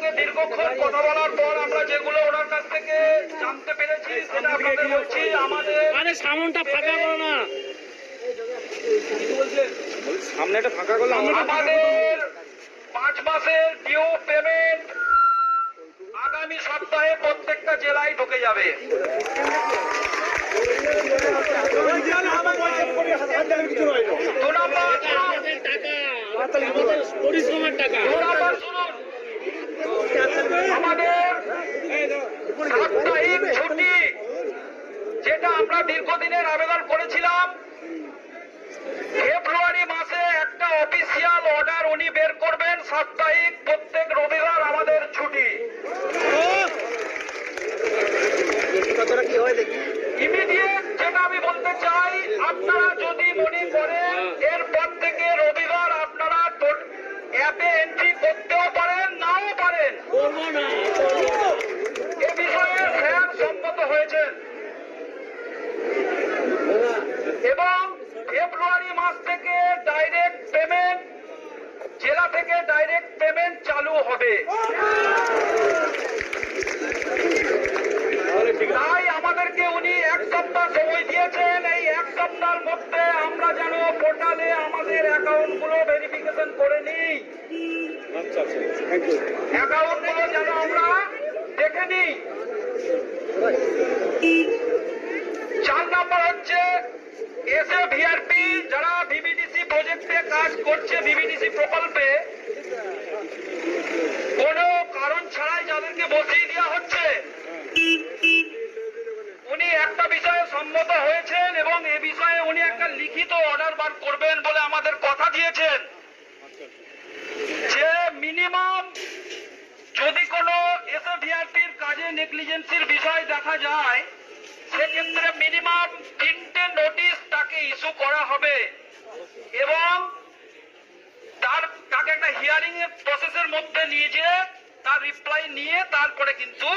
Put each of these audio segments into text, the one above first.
সঙ্গে দীর্ঘক্ষণ কথা বলার পর আমরা যেগুলো ওনার কাছ থেকে জানতে পেরেছি সেটা আপনাদের বলছি। আমাদের আরে সামনটা ফাঁকা করো না। সামনেটা ফাঁকা করলে আমাদের পাঁচ মাসের ডিও পেমেন্ট আগামী সপ্তাহে প্রত্যেকটা জেলায় ঢুকে যাবে। দু নম্বর পরিশ্রমের টাকা দু নম্বর শুনুন আমাদের সাপ্তাহিক ছুটি যেটা আমরা দীর্ঘদিনের আবেদন করেছিলাম। ফেব্রুয়ারি মাসে একটা অফিসিয়াল অর্ডার উনি বের করবেন সাপ্তাহিক প্রত্যেক রবিবার আমাদের ছুটি। ইমিডিয়েট যেটা আমি বলতে চাই আপনারা যদি মনে করেন এরপর থেকে রবিবার আপনারা অ্যাপে এন্ট্রি করতেও পারেন নাও পারেন। এ বিষয়ে স্যার সম্মত হয়েছেন। এবং ফেব্রুয়ারি মাস থেকে ডাইরেক্ট পেমেন্ট জেলা থেকে ডাইরেক্ট পেমেন্ট চালু হবে। তাই আমাদেরকে উনি এক সপ্তাহ সময় দিয়েছেন। এই এক সপ্তাহের মধ্যে আমরা যেন পোর্টালে আমাদের অ্যাকাউন্টগুলো ভেরিফিকেশন করে নিই। অ্যাকাউন্টগুলো যেন আমরা দেখে নিই। এসে ভিআরপি যারা ভিভিডিসি প্রজেক্টে কাজ করছে ভিভিডিসি প্রকল্পে, কোনো কারণ ছাড়াই যাদেরকে বসিয়ে দেওয়া হচ্ছে, উনি একটা বিষয়ে সম্মত হয়েছেন এবং এ বিষয়ে উনি একটা লিখিত অর্ডার বার করবেন বলে আমাদের কথা দিয়েছেন। যে মিনিমাম যদি কোনো এসে ভিআরপির কাজে নেগলিজেন্সির বিষয় দেখা যায়, সেক্ষেত্রে মিনিমাম তিনটে নোটিশ ইস্যু করা হবে। এবং তার, তাকে একটা হিয়ারিং এর প্রসেসের মধ্যে নিয়ে যেয়ে তার রিপ্লাই নিয়ে তারপরে কিন্তু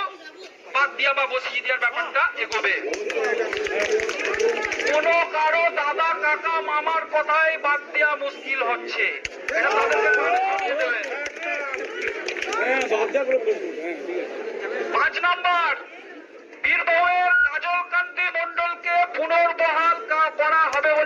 বাদ দিয়া বা বসিয়ে দেওয়ার ব্যাপারটা এগোবে। কোন কারও দাদা, কাকা, মামার কথাই বাদ দেওয়া মুশকিল হচ্ছে। এটা তাদেরকে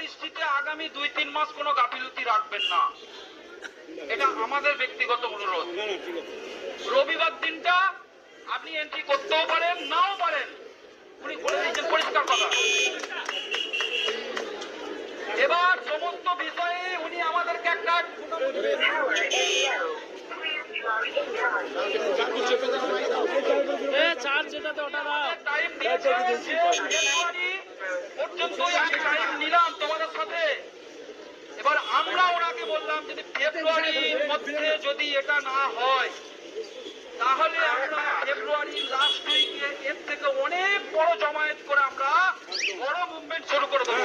দৃষ্টিতে আগামী দুই তিন মাস কোনো গাফিলতি রাখবেন না। এটা আমাদের ব্যক্তিগত অনুরোধ। রবিবার দিনটা আপনি এন্ট্রি করতেও পারেন নাও পারেন। উনি বলে দিয়েছেন পরিষ্কার কথা। এবার সমস্ত বিষয়ে উনি আমাদেরকে একটা এ চার যেটাতে ওটা দাও। টাইম দিয়েছে পর্যন্তই আমি টাইম নিলাম তোমাদের সাথে। এবার আমরা ওনাকে বললাম, যদি ফেব্রুয়ারির মধ্যে যদি এটা না হয়, তাহলে আমরা ফেব্রুয়ারি লাস্ট উইকে এর থেকে অনেক বড় জমায়েত করে আমরা বড় মুভমেন্ট শুরু করে দেবো।